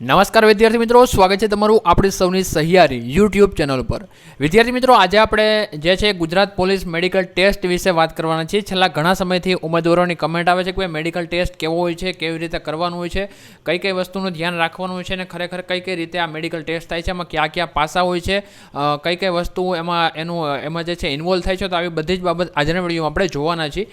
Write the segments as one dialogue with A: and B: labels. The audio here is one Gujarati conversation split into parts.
A: નમસ્કાર વિદ્યાર્થી મિત્રો, સ્વાગત છે તમારું આપણી સૌની સહિયારી યુટ્યુબ ચેનલ પર. વિદ્યાર્થી મિત્રો, આજે આપણે જે છે ગુજરાત પોલીસ મેડિકલ ટેસ્ટ વિશે વાત કરવાના છીએ. છેલ્લા ઘણા સમયથી ઉમેદવારોની કમેન્ટ આવે છે કે મેડિકલ ટેસ્ટ કેવો હોય છે, કેવી રીતે કરવાનું હોય છે, કઈ કઈ વસ્તુનું ધ્યાન રાખવાનું હોય છે અને ખરેખર કઈ કઈ રીતે આ મેડિકલ ટેસ્ટ થાય છે એમાં કયા કયા પાસા હોય છે કઈ કઈ વસ્તુ એમાં એનું, એમાં જે છે ઇન્વોલ્વ થાય છે, તો આવી બધી જ બાબત આજના વિડીયોમાં આપણે જોવાના છીએ.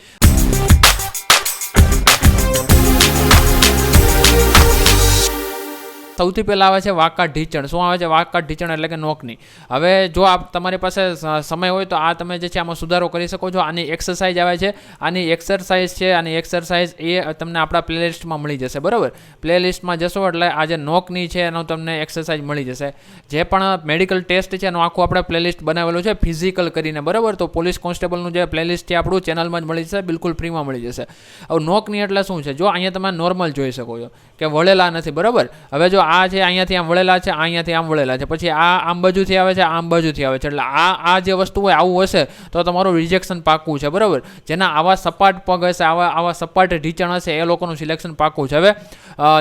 A: સૌથી પહેલાં આવે છે વાકા ઢીચણ. શું આવે છે વાકા ઢીચણ એટલે કે નોકની હવે જો આપ તમારી પાસે સમય હોય તો આ તમે જે છે આમાં સુધારો કરી શકો છો. આની એક્સરસાઇઝ આવે છે. આની એક્સરસાઇઝ છે. આની એક્સરસાઇઝ એ તમને આપણા પ્લેલિસ્ટમાં મળી જશે. બરાબર? પ્લેલિસ્ટમાં જશો એટલે આ જે નોકની છે એનો તમને એક્સરસાઇઝ મળી જશે. જે પણ મેડિકલ ટેસ્ટ છે એનું આખું આપણે પ્લેલિસ્ટ બનાવેલું છે ફિઝિકલ કરીને. બરાબર? તો પોલીસ કોન્સ્ટેબલનું જે પ્લેલિસ્ટ છે આપણું ચેનલમાં જ મળી જશે. બિલકુલ ફ્રીમાં મળી જશે. હવે નોકની એટલે શું છે? જો અહીંયા તમે નોર્મલ જોઈ શકો છો. કે વળેલા નથી, બરાબર? હવે જો આ છે, અહીંયાથી આમ વળેલા છે, અહીંયાથી આમ વળેલા છે, પછી આ આમ બાજુથી આવે છે, આમ બાજુથી આવે છે, એટલે આ આ જે વસ્તુ હોય, આવું હશે, તો તમારું રિજેક્શન પાકું છે, બરાબર? જેના આવા સપાટ પગ હશે, આવા આવા સપાટ ઢીચણ હશે, એ લોકોનું સિલેક્શન પાકું છે. હવે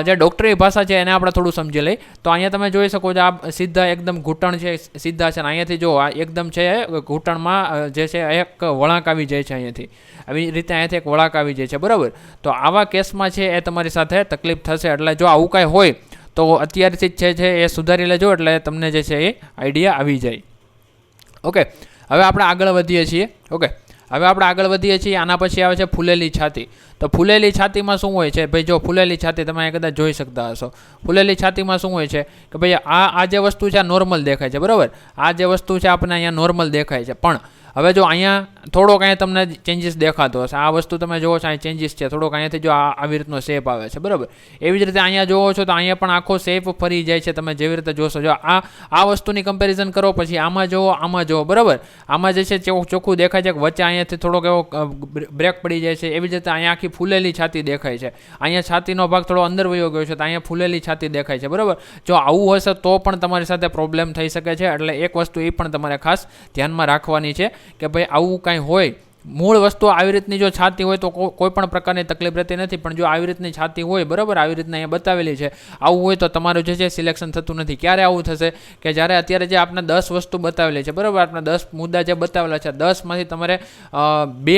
A: જે ડોક્ટરી ભાષા છે, એને આપણે થોડું સમજી લઈ તો અહીંયા તમે જોઈ શકો છો, આ સીધા એકદમ ઘૂંટણ છે, સીધા છે, અને અહીંયાથી જો આ એકદમ છે, ઘૂંટણમાં જે છે, એક વળાંક આવી જાય છે અહીંયાથી. આવી રીતે અહીંયાથી એક વળાંક આવી જાય છે, બરાબર? તો આવા કેસમાં છે, એ તમારી સાથે તકલીફ થશે. એટલે જો આવું કાંઈ હોય, તો અત્યારથી જ છે એ સુધારી લેજો, એટલે તમને જે છે એ આઈડિયા આવી જાય. ઓકે હવે આપણે આગળ વધીએ છીએ. ઓકે હવે આપણે આગળ વધીએ છીએ. આના પછી આવે છે ફૂલેલી છાતી. તો ફૂલેલી છાતીમાં શું હોય છે? ભાઈ, જો ફૂલેલી છાતી તમે કદાચ જોઈ શકતા હશો. ફૂલેલી છાતીમાં શું હોય છે? કે ભાઈ, આ આ જે વસ્તુ છે, આ નોર્મલ દેખાય છે. બરાબર? આ જે વસ્તુ છે આપણને અહીંયા નોર્મલ દેખાય છે. પણ હવે જો અહીંયા થોડોક અહીંયા તમને ચેન્જીસ દેખાતો હશે. આ વસ્તુ તમે જોવો છો અહીંયા ચેન્જીસ છે. થોડોક અહીંયાથી જો આ આવી રીતનો શેપ આવે છે. બરાબર? એવી જ રીતે અહીંયા જોવો છો તો અહીંયા પણ આખો શેપ ફરી જાય છે. તમે જેવી રીતે જોશો. જો આ આ વસ્તુની કમ્પેરિઝન કરો, પછી આમાં જોવો આમાં જોવો. બરાબર? આમાં જે છે ચોખ્ખું દેખાય છે કે વચ્ચે અહીંયાથી થોડોક એવો બ્રેક પડી જાય છે. એવી જ રીતે અહીંયા આખી ફૂલેલી છાતી દેખાય છે. અહીંયા છાતીનો ભાગ થોડો અંદર વયો ગયો છે તો અહીંયા ફૂલેલી છાતી દેખાય છે. બરાબર? જો આવું હશે તો પણ તમારી સાથે પ્રોબ્લેમ થઈ શકે છે. એટલે એક વસ્તુ એ પણ તમારે ખાસ ધ્યાનમાં રાખવાની છે. કે ભાઈ આવું કાંઈ હોય મૂળ વસ્તુ આવી રીતની જો છાતી હોય તો કોઈ પણ પ્રકારની તકલીફ રહેતી નથી, પણ જો આવી રીતની છાતી હોય, બરાબર, આવી રીતના અહીંયા બતાવેલી છે. આવું હોય તો તમારું જે છે સિલેક્શન થતું નથી. ક્યારે આવું થશે? કે જ્યારે અત્યારે જે આપણે દસ વસ્તુ બતાવેલી છે, બરાબર આપણે દસ મુદ્દા જે બતાવેલા છે, દસમાંથી તમારે બે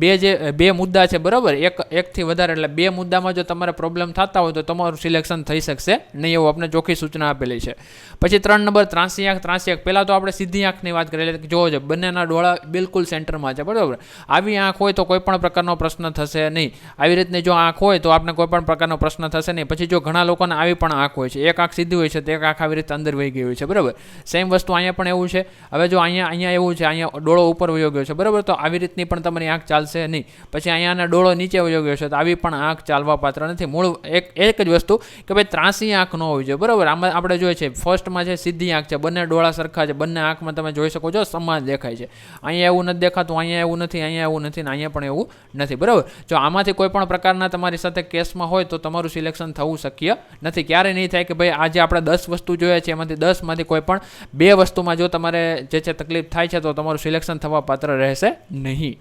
A: બે જે, બે મુદ્દા છે, બરાબર, એક, એકથી વધારે, એટલે બે મુદ્દામાં જો તમારે પ્રોબ્લેમ થતા હોય તો તમારું સિલેક્શન થઈ શકશે, નહીં એવું આપણે ચોખ્ખી સૂચના આપેલી છે. પછી ત્રણ નંબર, ત્રાસી આંખ ત્રાસી આંખ. પહેલાં તો આપણે સીધી આંખની વાત કરીએ, એટલે જોવો છે, બંનેના ડોળા બિલકુલ સેન્ટરમાં છે, બરાબર. આવી આંખ હોય તો કોઈ પણ પ્રકારનો પ્રશ્ન થશે નહીં. આવી રીતની જો આંખ હોય તો આપણે કોઈ પણ પ્રકારનો પ્રશ્ન થશે નહીં. પછી જો ઘણા લોકોને આવી પણ આંખ હોય છે, એક આંખ સીધી હોય છે, તો એક આંખ આવી રીતે અંદર વહી ગઈ હોય છે, બરાબર? સેમ વસ્તુ અહીંયા પણ એવું છે. હવે જો અહીંયા અહીંયા એવું છે, અહીંયા ડોળો ઉપર વયો ગયો છે, બરાબર? તો આવી રીતની પણ તમારી આંખ ચાલશે નહીં. પછી અહીંયાના ડોળો નીચે વયો ગયો છે, તો આવી પણ આંખ ચાલવા પાત્ર નથી. મૂળ એક એક જ વસ્તુ કે ભાઈ ત્રાસી આંખ ન હોવી જોઈએ, બરાબર? આમાં આપણે જોઈએ છે, ફર્સ્ટમાં છે સીધી આંખ છે, બંને ડોળા સરખા છે, બંને આંખમાં તમે જોઈ શકો છો, સમાન દેખાય છે. અહીંયા એવું નથી દેખાતું, અહીંયા એવું નથી અહીંયા એવું નથી ને અહીંયા પણ એવું નથી. બરાબર? જો આમાંથી કોઈ પણ પ્રકારના તમારી સાથે કેસમાં હોય તો તમારું સિલેક્શન થવું શક્ય નથી. ક્યારે નહીં થાય કે ભાઈ આજે આપણે દસ વસ્તુ જોઈએ છે, એમાંથી દસમાંથી કોઈ પણ બે વસ્તુમાં જો તમારે જે છે તકલીફ થાય છે તો તમારું સિલેક્શન થવા પાત્ર રહેશે નહીં.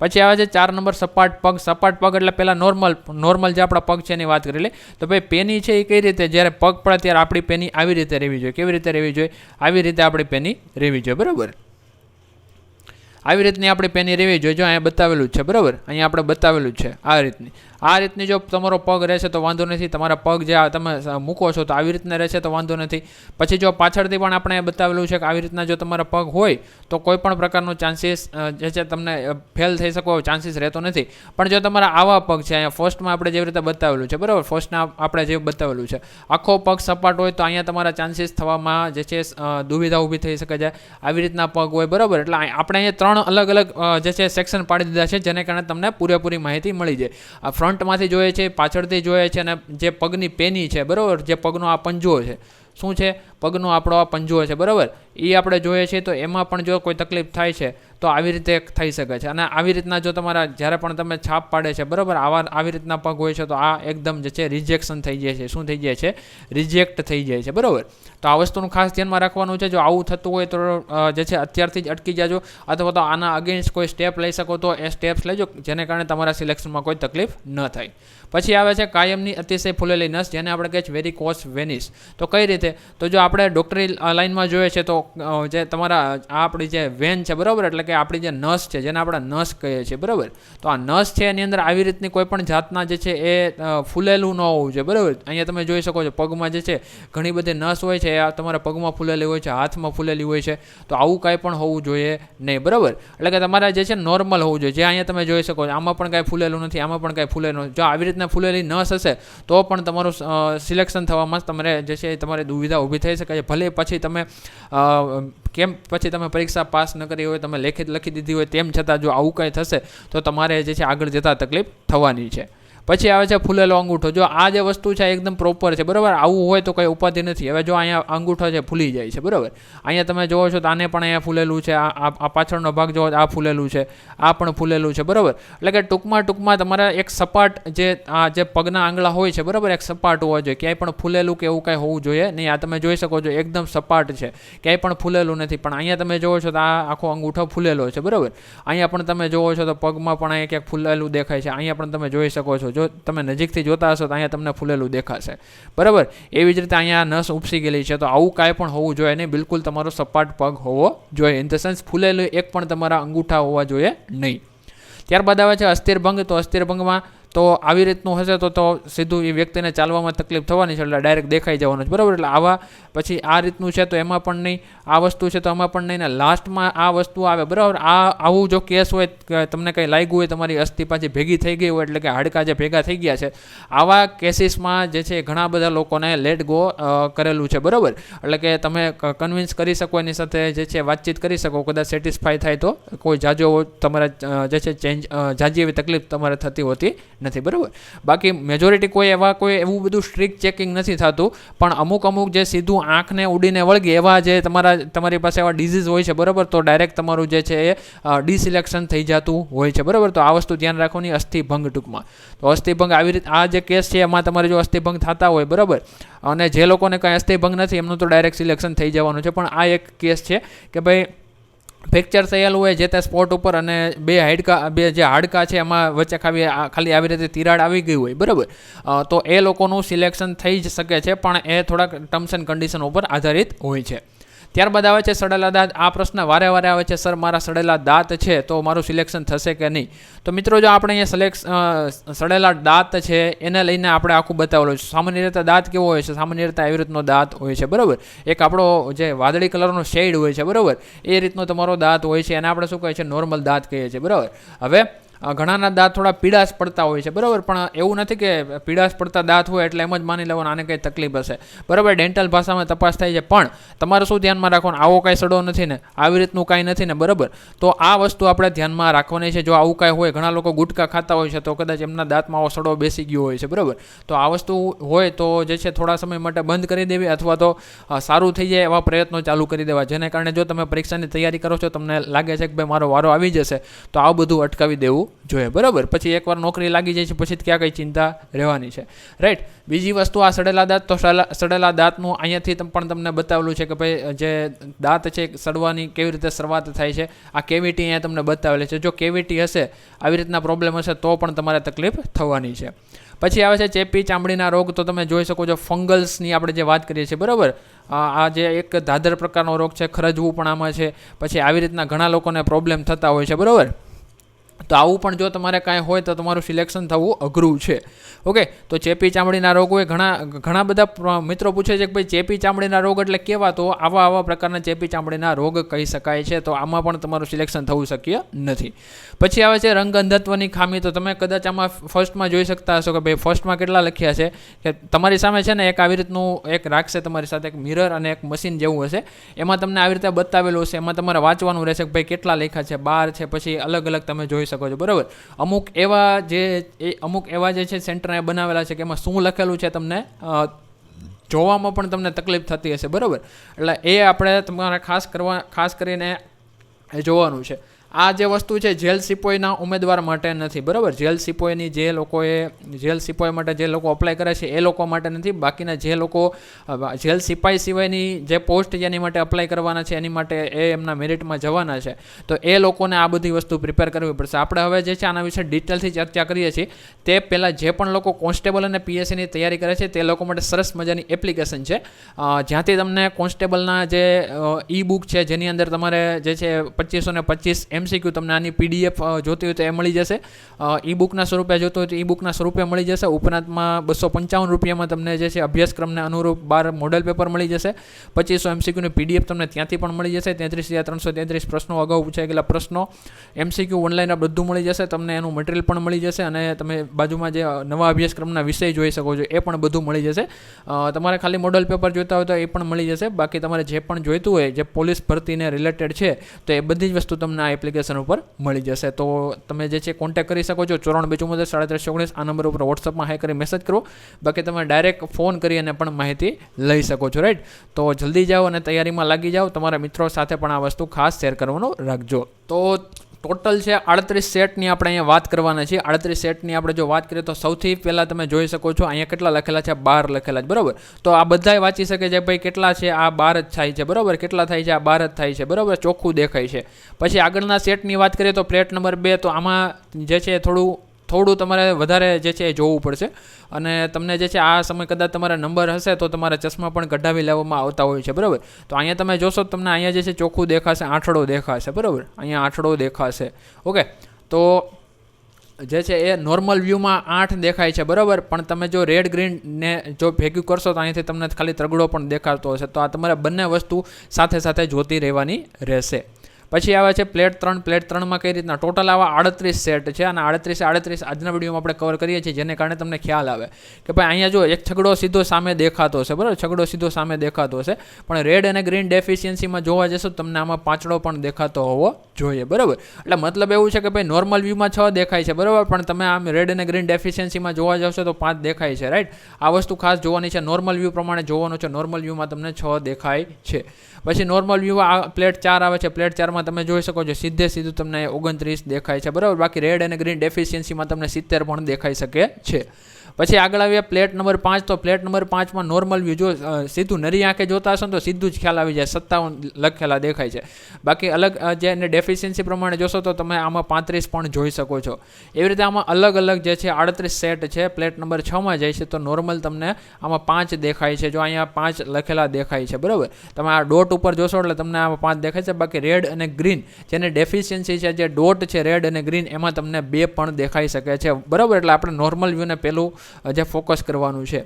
A: પછી આવે છે ચાર નંબર સપાટ પગ. સપાટ પગ એટલે પહેલાં નોર્મલ નોર્મલ જે આપણા પગ છે એની વાત કરી લે તો ભાઈ પેની છે એ કઈ રીતે? જ્યારે પગ પડે ત્યારે આપણી પેની આવી રીતે રહેવી જોઈએ. કેવી રીતે રહેવી જોઈએ? આવી રીતે આપણી પેની રહેવી જોઈએ. બરાબર? આવી રીતની આપણી પેની રહેવી જોઈએ. જો અહીંયા બતાવેલું છે, બરાબર? અહીંયા આપણે બતાવેલું છે આ રીતની. આ રીતની જો તમારો પગ રહેશે તો વાંધો નથી. તમારા પગ જે તમે મૂકો છો તો આવી રીતના રહેશે તો વાંધો નથી. પછી જો પાછળથી પણ આપણે બતાવેલું છે કે આવી રીતના જો તમારા પગ હોય તો કોઈ પણ પ્રકારનો ચાન્સીસ જે છે તમને ફેલ થઈ શકો ચાન્સીસ રહેતો નથી. પણ જો તમારા આવા પગ છે, અહીંયા ફર્સ્ટમાં આપણે જેવી રીતે બતાવેલું છે, બરાબર? ફર્સ્ટના આપણે જે બતાવેલું છે. આખો પગ સપાટ હોય તો અહીંયા તમારા ચાન્સીસ થવામાં જે છે દુવિધા ઊભી થઈ શકે છે. આવી રીતના પગ હોય, બરાબર? એટલે આપણે અહીંયા ત્રણ અલગ અલગ જે છે સેક્શન પાડી દીધા છે, જેને કારણે તમને પૂરેપૂરી માહિતી મળી જાય. આ ફ્રન્ટમાંથી જોઈએ છે, પાછળથી જોઈએ છે અને જે પગની પેની છે, બરાબર? જે પગનો આ પંજો છે. શું છે? પગનો આપણો આ પંજો છે, બરાબર? એ આપણે જોઈએ છીએ તો એમાં પણ જો કોઈ તકલીફ થાય છે, તો આવી રીતે થઈ શકે છે. અને આવી રીતના જો તમારા, જ્યારે પણ તમે છાપ પાડે છે, બરાબર? આવા, આવી રીતના પગ હોય છે, તો આ એકદમ જે છે રિજેક્શન થઈ જાય છે. શું થઈ જાય છે? રિજેક્ટ થઈ જાય છે, બરાબર? તો આ વસ્તુનું ખાસ ધ્યાનમાં રાખવાનું છે. જો આવું થતું હોય તો જે છે, અત્યારથી જ અટકી જાજો. અથવા તો આના અગેન્સ્ટ કોઈ સ્ટેપ લઈ શકો તો એ સ્ટેપ્સ લેજો, જેને કારણે તમારા સિલેક્શનમાં કોઈ તકલીફ ન થાય. પછી આવે છે કાયમની અતિશય ફૂલેલી નસ, જેને આપણે કહે છે વેરી કોસ વેનિસ તો કઈ રીતે? તો જો આપણે ડૉક્ટરી લાઇનમાં જોઈએ છે તો જે તમારા, આ આપણી જે વેન છે, બરાબર? એટલે કે આપણી જે નસ છે, જેને આપણે નસ કહીએ છીએ, બરાબર? તો આ નસ છે, એની અંદર આવી રીતની કોઈ પણ જાતના જે છે એ ફૂલેલું ન હોવું જોઈએ, બરાબર? અહીંયા તમે જોઈ શકો છો, પગમાં જે છે, ઘણી બધી નસ હોય છે, એ તમારા પગમાં ફૂલેલી હોય છે, હાથમાં ફૂલેલી હોય છે, તો આવું કાંઈ પણ હોવું જોઈએ નહીં, બરાબર? એટલે કે તમારા જે છે નોર્મલ હોવું જોઈએ. જે અહીંયા તમે જોઈ શકો છો, આમાં પણ કાંઈ ફૂલેલું નથી, આમાં પણ કાંઈ ફૂલેલું નથી. જો આવી રીતના ફૂલેલી નસ હશે, તો પણ તમારું સિલેક્શન થવામાં તમારે જે છે તમારે દુવિધા ઊભી થઈ શકે છે. ભલે પછી તમે કેમ પછી તમે પરીક્ષા પાસ ન કરી હોય, તમે લેખિત લખી દીધી હોય, તેમ છતાં જો આવું કંઈ થશે, તો તમારે જે છે આગળ જતાં તકલીફ થવાની છે. પછી આવે છે ફૂલેલો અંગૂઠો. જો આ જે વસ્તુ છે એકદમ પ્રોપર છે, બરાબર? આવું હોય તો કંઈ ઉપાધિ નથી. હવે જો અહીંયા અંગૂઠો છે, ફૂલી જાય છે, બરાબર? અહીંયા તમે જોવો છો તો આને પણ અહીંયા ફૂલેલું છે, આ પાછળનો ભાગ જોવો આ ફૂલેલું છે, આ પણ ફૂલેલું છે, બરાબર? એટલે કે ટૂંકમાં ટૂંકમાં તમારે એક સપાટ જે, આ જે પગના આંગળા હોય છે, બરાબર? એક સપાટ હોવા જોઈએ. ક્યાંય પણ ફૂલેલું કે એવું કાંઈ હોવું જોઈએ નહીં. આ તમે જોઈ શકો છો એકદમ સપાટ છે. ક્યાંય પણ ફૂલેલું નથી. પણ અહીંયા તમે જોવો છો તો આ આખો અંગૂઠો ફૂલેલો છે, બરાબર? અહીંયા પણ તમે જોવો છો તો પગમાં પણ અહીંયા ક્યાંક ફૂલેલું દેખાય છે. અહીંયા પણ તમે જોઈ શકો છો. જો તમે નજીકથી જોતા હશો તો અહીંયા તમને ફૂલેલું દેખાશે. બરાબર? એવી જ રીતે અહીંયા નસ ઉપસી ગયેલી છે તો આવું કાંઈ પણ હોવું જોઈએ નહીં. બિલકુલ તમારો સપાટ પગ હોવો જોઈએ. ઇન ધ સેન્સ ફૂલેલું એક પણ તમારા અંગૂઠા હોવા જોઈએ નહીં. ત્યારબાદ આવે છે અસ્થિરભંગ. તો અસ્થિર ભંગમાં તો આવી રીતનું હશે તો તો સીધું એ વ્યક્તિને ચાલવામાં તકલીફ થવાની છે, એટલે ડાયરેક્ટ દેખાઈ જવાનું છે. બરાબર? એટલે આવા પછી આ રીતનું છે તો એમાં પણ નહીં. આ વસ્તુ છે તો એમાં પણ નહીં ને લાસ્ટમાં આ વસ્તુ આવે. બરાબર? આ આવું જો કેસ હોય તમને કંઈ લાગ્યું હોય, તમારી અસ્થિ પાછી ભેગી થઈ ગઈ હોય, એટલે કે હાડકા જે ભેગા થઈ ગયા છે, આવા કેસીસમાં જે છે ઘણા બધા લોકોને લેટ ગો કરેલું છે. બરાબર? એટલે કે તમે કન્વિન્સ કરી શકો, એની સાથે જે છે વાતચીત કરી શકો. કદાચ સેટિસ્ફાય થાય તો કોઈ જાજો તમારે જે છે ચેન્જ જાજી એવી તકલીફ તમારે થતી હોતી નથી, બરાબર? બાકી મેજોરિટી કોઈ એવા કોઈ એવું બધું સ્ટ્રિક્ટ ચેકિંગ નથી થતું, પણ અમુક અમુક જે સીધું આંખને ઉડીને વળગે એવા જે તમારા, તમારી પાસે એવા ડિઝીઝ હોય છે, બરાબર? તો ડાયરેક્ટ તમારું જે છે એ ડિસિલેક્શન થઈ જતું હોય છે, બરાબર? તો આ વસ્તુ ધ્યાન રાખવાની અસ્થિભંગ ટૂંકમાં. તો અસ્થિભંગ આવી રીતે, આ જે કેસ છે એમાં તમારે જો અસ્થિભંગ થતા હોય, બરાબર? અને જે લોકોને કાંઈ અસ્થિભંગ નથી, એમનું તો ડાયરેક્ટ સિલેક્શન થઈ જવાનું છે, પણ આ એક કેસ છે કે ભાઈ ફ્રેક્ચર થયેલું હોય જે તે સ્પોટ ઉપર અને બે હાડકા, બે જે હાડકા છે એમાં વચ્ચે ખાલી ખાલી આવી રીતે તિરાડ આવી ગઈ હોય, બરાબર? તો એ લોકોનું સિલેક્શન થઈ જ શકે છે, પણ એ થોડાક ટર્મ્સ એન્ડ કન્ડિશન ઉપર આધારિત હોય છે. ત્યારબાદ આવે છે સડેલા દાંત. આ પ્રશ્ન વારે વારે આવે છે, સર, મારા સડેલા દાંત છે, તો મારું સિલેક્શન થશે કે નહીં? તો મિત્રો, જો આપણે અહીંયા સિલેક્શ સડેલા દાંત છે, એને લઈને આપણે આખું બતાવેલું છે. સામાન્ય રીતે દાંત કેવો હોય છે? સામાન્ય રીતે આવી રીતનો દાંત હોય છે, બરાબર? એક આપણો જે વાદળી કલરનો શેડ હોય છે, બરાબર? એ રીતનો તમારો દાંત હોય છે, એને આપણે શું કહીએ છીએ નોર્મલ દાંત કહીએ છીએ, બરાબર? હવે ઘણાના દાંત થોડા પીડાશ પડતા હોય છે, બરાબર? પણ એવું નથી કે પીડાશ પડતા દાંત હોય એટલે એમ જ માની લેવાનું, આને કંઈ તકલીફ હશે. બરાબર? ડેન્ટલ ભાષામાં તપાસ થાય છે. પણ તમારે શું ધ્યાનમાં રાખવાનું? આવો કાંઈ સડો નથી ને, આવી રીતનું કાંઈ નથી ને, બરાબર? તો આ વસ્તુ આપણે ધ્યાનમાં રાખવાની છે. જો આવું કાંઈ હોય, ઘણા લોકો ગુટકા ખાતા હોય છે, તો કદાચ એમના દાંતમાં આવો સડો બેસી ગયો હોય છે, બરાબર? તો આ વસ્તુ હોય તો જે છે થોડા સમય માટે બંધ કરી દેવી અથવા તો સારું થઈ જાય એવા પ્રયત્નો ચાલુ કરી દેવા. જેને કારણે જો તમે પરીક્ષાની તૈયારી કરો છો, તમને લાગે છે કે ભાઈ મારો વારો આવી જશે, તો આ બધું અટકાવી દેવું. જોઈએ, બરાબર? પછી એકવાર નોકરી લાગી જાય છે, પછી ક્યાં કંઈ ચિંતા રહેવાની છે. રાઈટ બીજી વસ્તુ આ સડેલા દાંત, તો સડેલા દાંતનું અહીંયાથી પણ તમને બતાવેલું છે કે ભાઈ, જે દાંત છે, સડવાની કેવી રીતે શરૂઆત થાય છે, આ કેવિટી અહીંયા તમને બતાવેલી છે. જો કેવિટી હશે, આવી રીતના પ્રોબ્લેમ હશે, તો પણ તમારે તકલીફ થવાની છે. પછી આવે છે ચેપી ચામડીના રોગ, તો તમે જોઈ શકો છો ફંગલ્સની આપણે જે વાત કરીએ છીએ, બરાબર? આ જે એક ધાદર પ્રકારનો રોગ છે, ખરજવું પણ આમાં છે. પછી આવી રીતના ઘણા લોકોને પ્રોબ્લેમ થતા હોય છે, બરાબર? તો આવું પણ જો તમારે કાંઈ હોય તો તમારું સિલેક્શન થવું અઘરું છે. ઓકે તો ચેપી ચામડીના રોગ હોય ઘણા ઘણા બધા મિત્રો પૂછે છે કે ભાઈ ચેપી ચામડીના રોગ એટલે કેવા? તો આવા આવા પ્રકારના ચેપી ચામડીના રોગ કહી શકાય છે. તો આમાં પણ તમારું સિલેક્શન થવું શક્ય નથી. પછી આવે છે રંગ અંધત્વની ખામી. તો તમે કદાચ આમાં ફર્સ્ટમાં જોઈ શકતા હશો કે ભાઈ ફર્સ્ટમાં કેટલા લખ્યા છે? કે તમારી સામે છે ને એક આવી રીતનું એક રાખશે તમારી સાથે એક મિરર અને એક મશીન જેવું હશે. એમાં તમને આવી રીતે બતાવેલું હશે. એમાં તમારે વાંચવાનું રહેશે કે ભાઈ કેટલા લખ્યા છે? બાર છે. પછી અલગ અલગ તમે જોઈ શકો છો. બરાબર? અમુક એવા જે, એ અમુક એવા જે છે સેન્ટર બનાવેલા છે કે એમાં શું લખેલું છે તમને જોવામાં પણ તમને તકલીફ થતી હશે. બરાબર? એટલે એ આપણે તમારે ખાસ કરવા, ખાસ કરીને એ જોવાનું છે. આ જે વસ્તુ છે, જેલ સિપોઈના ઉમેદવાર માટે નથી, બરાબર? જેલ સિપોઈની જે લોકોએ, જેલ સિપાઈ માટે જે લોકો અપ્લાય કરે છે, એ લોકો માટે નથી. બાકીના જે લોકો જેલ સિપાઈ સિવાયની જે પોસ્ટ જેની માટે અપ્લાય કરવાના છે, એની માટે એ એમના મેરિટમાં જવાના છે. તો એ લોકોને આ બધી વસ્તુ પ્રિપેર કરવી પડશે. આપણે હવે જે છે, આના વિશે ડિટેલથી ચર્ચા કરીએ છીએ. તે પહેલાં જે પણ લોકો કોન્સ્ટેબલ અને પીએસસીની તૈયારી કરે છે, તે લોકો માટે સરસ મજાની એપ્લિકેશન છે. જ્યાંથી તમને કોન્સ્ટેબલના જે ઈ બુક છે, જેની અંદર તમારે જે છે, પચીસો ને પચીસ એમસીક્યુ તમને આની પીડીએફ જોતી હોય તો એ મળી જશે. ઈ બુકના સ્વરૂપે જોતો હોય તો ઈ બુકના સ્વરૂપે મળી જશે. ઉપરાંતમાં બસો પંચાવન રૂપિયામાં તમને જે છે અભ્યાસક્રમને અનુરૂપ બાર મોડલ પેપર મળી જશે. પચીસો એમસીક્યુની પીડીએફ તમને ત્યાંથી પણ મળી જશે. તેત્રીસ હજાર ત્રણસો તેત્રીસ પ્રશ્નો અગાઉ પૂછાઈ ગયેલા પ્રશ્નો. એમસીક્યુ ઓનલાઈન બધું મળી જશે. તમને એનું મટીરિયલ પણ મળી જશે અને તમે બાજુમાં જે નવા અભ્યાસક્રમના વિષય જોઈ શકો છો એ પણ બધું મળી જશે. તમારે ખાલી મોડલ પેપર જોતા હોય તો એ પણ મળી જશે. બાકી તમારે જે પણ જોઈતું હોય, જે પોલીસ ભરતીને રિલેટેડ છે, તો એ બધી જ વસ્તુ તમને આ એપ્લિકેશન ઉપર મળી જશે. તો તમે જે છે કોન્ટેક્ટ કરી શકો છો ચોરાણું બે ચુમ્મોતેર સાડત્રીસ ઓગણીસ આ નંબર ઉપર વોટ્સઅપમાં હાઈ કરી મેસેજ કરો. બાકી તમે ડાયરેક્ટ ફોન કરી અને પણ માહિતી લઈ શકો છો રાઈટ તો જલ્દી જાઓ અને તૈયારીમાં લાગી જાઓ. તમારા મિત્રો સાથે પણ આ વસ્તુ ખાસ શેર કરવાનું રાખજો. તો ટોટલ છે આડત્રીસ સેટની આપણે અહીંયા વાત કરવાના છીએ. આડત્રીસ સેટની આપણે જો વાત કરીએ તો સૌથી પહેલાં તમે જોઈ શકો છો, અહીંયા કેટલા લખેલા છે? બાર લખેલા છે. બરાબર? તો આ બધાય વાંચી શકે છે, ભાઈ, કેટલા છે? આ બાર જ થાય છે. બરાબર? કેટલા થાય છે? આ બાર જ થાય છે. બરાબર? ચોખ્ખું દેખાય છે. પછી આગળના સેટની વાત કરીએ તો પ્લેટ નંબર બે, તો આમાં જે છે થોડું થોડું તમારે વધારે જે છે એ જોવું પડશે. અને તમને જે છે આ સમય કદાચ તમારા નંબર હશે તો તમારા ચશ્મા પણ કઢાવી લેવામાં આવતા હોય છે, બરાબર? તો અહીંયા તમે જોશો તમને અહીંયા જે છે ચોખ્ખું દેખાશે આઠડો દેખાશે, બરાબર? અહીંયા આઠડો દેખાશે. ઓકે. તો જે છે એ નોર્મલ વ્યૂમાં આઠ દેખાય છે, બરાબર? પણ તમે જો રેડ ગ્રીન ને જો ભેગું કરશો તો અહીંથી તમને ખાલી ત્રગડો પણ દેખાતો હશે. તો આ તમારે બંને વસ્તુ સાથે સાથે જોતી રહેવાની રહેશે. પછી આવે છે પ્લેટ ત્રણ, પ્લેટ ત્રણમાં કઈ રીતના? ટોટલ આવા આડત્રીસ સેટ છે અને આડત્રીસ આડત્રીસ આજના વિડીયોમાં આપણે કવર કરીએ છીએ, જેને કારણે તમને ખ્યાલ આવે. કે ભાઈ અહીંયા જો એક છગડો સીધો સામે દેખાતો હશે, બરાબર? છગડો સીધો સામે દેખાતો હશે. પણ રેડ અને ગ્રીન ડેફિશિયન્સીમાં જોવા જશો તમને આમાં પાંચડો પણ દેખાતો હોવો જોઈએ, બરાબર? એટલે મતલબ એવું છે કે ભાઈ નોર્મલ વ્યૂમાં છ દેખાય છે, બરાબર? પણ તમે આમ રેડ અને ગ્રીન ડેફિશિયન્સીમાં જોવા જશો તો પાંચ દેખાય છે રાઈટ આ વસ્તુ ખાસ જોવાની છે નોર્મલ વ્યૂ પ્રમાણે જોવાનું છે નોર્મલ વ્યૂમાં તમને છ દેખાય છે. પછી નોર્મલ વ્યૂ આ પ્લેટ ચાર આવે છે. પ્લેટ ચારમાં તમે જોઈ શકો છો, સીધે સીધું તમને ઓગણત્રીસ દેખાય છે. બરાબર? બાકી રેડ અને ગ્રીન ડેફિશિયન્સીમાં તમને સિત્તેર પણ દેખાઈ શકે છે. પછી આગળ આવીએ પ્લેટ નંબર પાંચ. તો પ્લેટ નંબર પાંચમાં નોર્મલ વ્યૂ જો સીધું નરી આંખે જોતા હશો તો સીધું જ ખ્યાલ આવી જાય. સત્તાવન લખેલા દેખાય છે. બાકી અલગ જે એને ડેફિશિયન્સી પ્રમાણે જોશો તો તમે આમાં પાંત્રીસ પણ જોઈ શકો છો. એવી રીતે આમાં અલગ અલગ જે છે આડત્રીસ સેટ છે પ્લેટ નંબર છમાં જાય છે, તો નોર્મલ તમને આમાં પાંચ દેખાય છે. જો અહીંયા પાંચ લખેલા દેખાય છે, બરાબર? તમે આ ડોટ ઉપર જોશો એટલે તમને આમાં પાંચ દેખાય છે. બાકી રેડ અને ગ્રીન જેને ડેફિશિયન્સી છે, જે ડોટ છે રેડ અને ગ્રીન એમાં તમને બે પણ દેખાઈ શકે છે. બરાબર? એટલે આપણે નોર્મલ વ્યૂને પહેલું જે ફોકસ કરવાનું છે.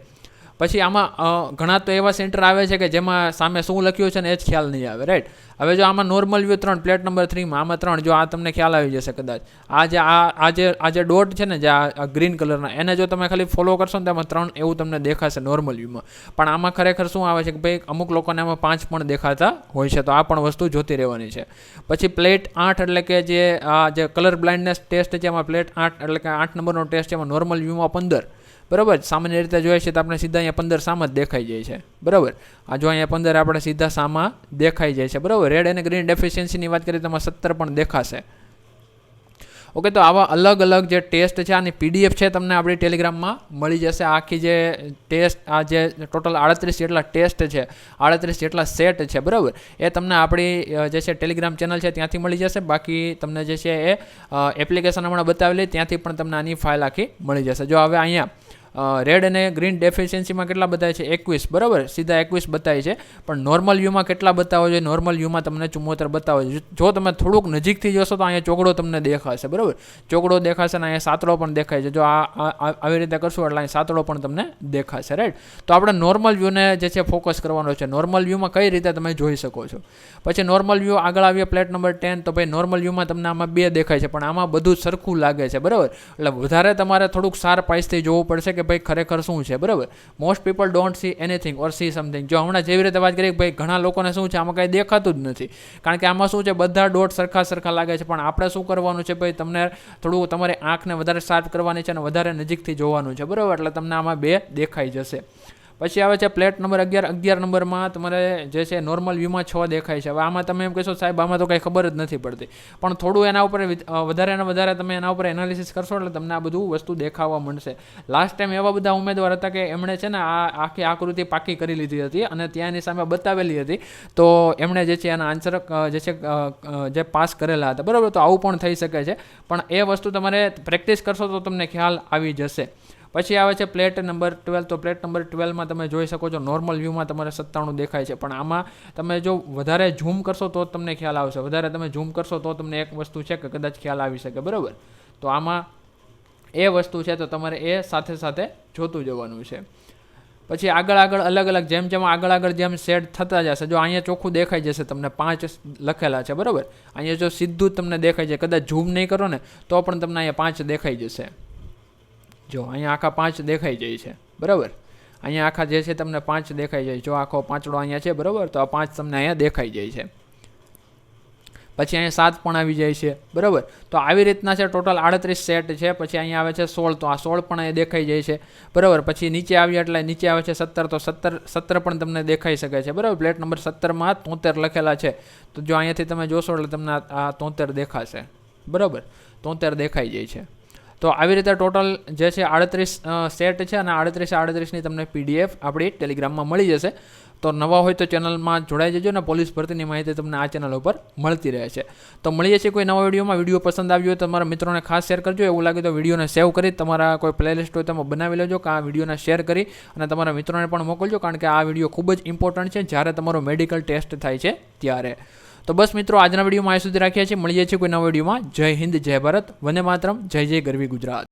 A: પછી આમાં ઘણા તો એવા સેન્ટર આવે છે કે જેમાં સામે શું લખ્યું છે ને એ જ ખ્યાલ નહીં આવે રાઈટ હવે જો આમાં નોર્મલ વ્યૂ ત્રણ પ્લેટ નંબર થ્રીમાં આમાં ત્રણ, જો આ તમને ખ્યાલ આવી જશે કદાચ. આ જે, આ આ જે આ જે ડોટ છે ને જે આ ગ્રીન કલરના એને જો તમે ખાલી ફોલો કરશો ને તો એમાં ત્રણ એવું તમને દેખાશે નોર્મલ વ્યૂમાં પણ આમાં ખરેખર શું આવે છે કે ભાઈ, અમુક લોકોને આમાં પાંચ પણ દેખાતા હોય છે, તો આ પણ વસ્તુ જોતી રહેવાની છે. પછી પ્લેટ આઠ એટલે કે જે, આ જે કલર બ્લાઇન્ડનેસ ટેસ્ટ છે એમાં પ્લેટ આઠ એટલે કે આઠ નંબરનો ટેસ્ટ છે એમાં નોર્મલ વ્યૂમાં પંદર. બરાબર? સામાન્ય રીતે જોઈએ છે તો આપણે સીધા અહીંયા પંદર સામા જ દેખાઈ જાય છે. બરાબર? આ જો અહીંયા પંદર આપણે સીધા સામા દેખાઈ જાય છે. બરાબર? રેડ અને ગ્રીન ડેફિશિયન્સીની વાત કરીએ તો એમાં સત્તર પણ દેખાશે. ઓકે તો આવા અલગ અલગ જે ટેસ્ટ છે, આની પીડીએફ છે તમને આપણી ટેલિગ્રામમાં મળી જશે. આખી જે ટેસ્ટ આ જે ટોટલ આડત્રીસ જેટલા ટેસ્ટ છે, આડત્રીસ જેટલા સેટ છે, બરાબર? એ તમને આપણી જે છે ટેલિગ્રામ ચેનલ છે, ત્યાંથી મળી જશે. બાકી તમને જે છે એ એપ્લિકેશન હમણાં બતાવેલી, ત્યાંથી પણ તમને આની ફાઇલ આખી મળી જશે. જો હવે અહીંયા રેડ અને ગ્રીન ડેફિશિયન્સીમાં કેટલા બતાવે છે? એકવીસ. બરાબર? સીધા એકવીસ બતાવે છે. પણ નોર્મલ વ્યૂમાં કેટલા બતાવો છે? નોર્મલ વ્યૂમાં તમને ચુમ્મોતેર બતાવો છે. જો તમે થોડુંક નજીકથી જોશો તો અહીંયા ચોકડો તમને દેખાશે. બરાબર? ચોકડો દેખાશે અને અહીંયા સાતડો પણ દેખાય છે. જો આ આવી રીતે કરશું એટલે અહીં સાતડો પણ તમને દેખાશે. રાઈટ તો આપણે નોર્મલ વ્યૂને જે છે ફોકસ કરવાનો છે. નોર્મલ વ્યૂમાં કઈ રીતે તમે જોઈ શકો છો? પછી નોર્મલ વ્યૂ આગળ આવીએ પ્લેટ નંબર ટેન તો ભાઈ નોર્મલ વ્યૂમાં તમને આમાં બે દેખાય છે. પણ આમાં બધું સરખું લાગે છે. બરાબર? એટલે વધારે તમારે થોડુંક સાર પાઇસથી જોવું પડશે કે ભાઈ ખરેખર શું છે? બરાબર? Most people don't see anything or see something જો હમણાં જેવી રીતે વાત કરીએ કે ભાઈ ઘણા લોકોને શું છે? આમાં કાંઈ દેખાતું જ નથી. કારણ કે આમાં શું છે? બધા ડોટ સરખા સરખા લાગે છે. પણ આપણે શું કરવાનું છે ભાઈ? તમને થોડું તમારે આંખને વધારે શાર્પ કરવાની છે અને વધારે નજીકથી જોવાનું છે. બરાબર? એટલે તમને આમાં બે દેખાઈ જશે. પછી આવે છે પ્લેટ નંબર અગિયાર અગિયાર નંબરમાં તમારે જે છે નોર્મલ વ્યૂમાં છ દેખાય છે. હવે આમાં તમે એમ કહેશો, સાહેબ, આમાં તો કંઈ ખબર જ નથી પડતી. પણ થોડું એના ઉપર વધારે ને વધારે તમે એના ઉપર એનાલિસિસ કરશો એટલે તમને આ બધું વસ્તુ દેખાવા મળશે. લાસ્ટ ટાઈમ એવા બધા ઉમેદવાર હતા કે એમણે છે ને આ આખી આકૃતિ પાકી કરી લીધી હતી અને ત્યાં એની સામે બતાવેલી હતી. તો એમણે જે છે એના આન્સર જે છે જે પાસ કરેલા હતા. બરાબર? તો આવું પણ થઈ શકે છે. પણ એ વસ્તુ તમારે પ્રેક્ટિસ કરશો તો તમને ખ્યાલ આવી જશે. પછી આવે છે પ્લેટ નંબર ટ્વેલ્વ તો પ્લેટ નંબર ટ્વેલ્વમાં તમે જોઈ શકો છો નોર્મલ વ્યૂમાં તમારે સત્તાણું દેખાય છે. પણ આમાં તમે જો વધારે ઝૂમ કરશો તો તમને ખ્યાલ આવશે. વધારે તમે ઝૂમ કરશો તો તમને એક વસ્તુ છે કે કદાચ ખ્યાલ આવી શકે, બરાબર? તો આમાં એ વસ્તુ છે, તો તમારે એ સાથે સાથે જોતું જવાનું છે. પછી આગળ આગળ અલગ અલગ જેમ જેમ આગળ આગળ જેમ સેટ થતા જશે, જો અહીંયા ચોખ્ખું દેખાઈ જશે, તમને પાંચ લખેલા છે, બરાબર? અહીંયા જો સીધું જ તમને દેખાય છે, કદાચ ઝૂમ નહીં કરો ને, તો પણ તમને અહીંયા પાંચ દેખાઈ જશે. જો, અહીંયા આખા પાંચ દેખાઈ જાય છે, બરાબર? અહીંયા આખા જે છે તમને પાંચ દેખાઈ જાય, જો આખો પાંચડો અહીંયા છે, બરાબર? તો આ પાંચ તમને અહીંયા દેખાઈ જાય છે. પછી અહીંયા સાત પણ આવી જાય છે, બરાબર? તો આવી રીતના છે, ટોટલ આડત્રીસ સેટ છે, પછી અહીંયા આવે છે સોળ, તો આ સોળ પણ અહીંયા દેખાઈ જાય છે, બરાબર? પછી નીચે આવ્યા એટલે નીચે આવે છે સત્તર, તો સત્તર સત્તર પણ તમને દેખાઈ શકે છે, બરાબર? પ્લેટ નંબર સત્તરમાં તોતેર લખેલા છે, તો જો અહીંયાથી તમે જોશો એટલે તમને આ તોતેર દેખાશે, બરાબર? તોતેર દેખાઈ જાય છે. તો આવી રીતે ટોટલ જે છે આડત્રીસ સેટ છે અને આડત્રીસ, આડત્રીસની તમને પીડીએફ આપણી ટેલિગ્રામમાં મળી જશે. તો નવા હોય તો ચેનલમાં જોડાઈ જજો ને પોલીસ ભરતીની માહિતી તમને આ ચેનલ ઉપર મળતી રહે છે. તો મળીએ છીએ કોઈ નવા વિડીયોમાં. વીડિયો પસંદ આવ્યો હોય તો તમારા મિત્રોને ખાસ શેર કરજો. એવું લાગે તો વિડીયોને સેવ કરી તમારા કોઈ પ્લેલિસ્ટ હોય તમે બનાવી લેજો. કે આ વિડીયોને શેર કરી અને તમારા મિત્રોને પણ મોકલજો, કારણ કે આ વીડિયો ખૂબ જ ઇમ્પોર્ટન્ટ છે. જ્યારે તમારો મેડિકલ ટેસ્ટ થાય છે, ત્યારે. તો બસ મિત્રો, આજના વિડીયોમાં આ સુધી રાખ્યા છે મળીએ છીએ કોઈ નવા વિડીયોમાં. જય હિન્દ, જય ભારત. વંદે માતરમ. જય જય ગરવી ગુજરાત.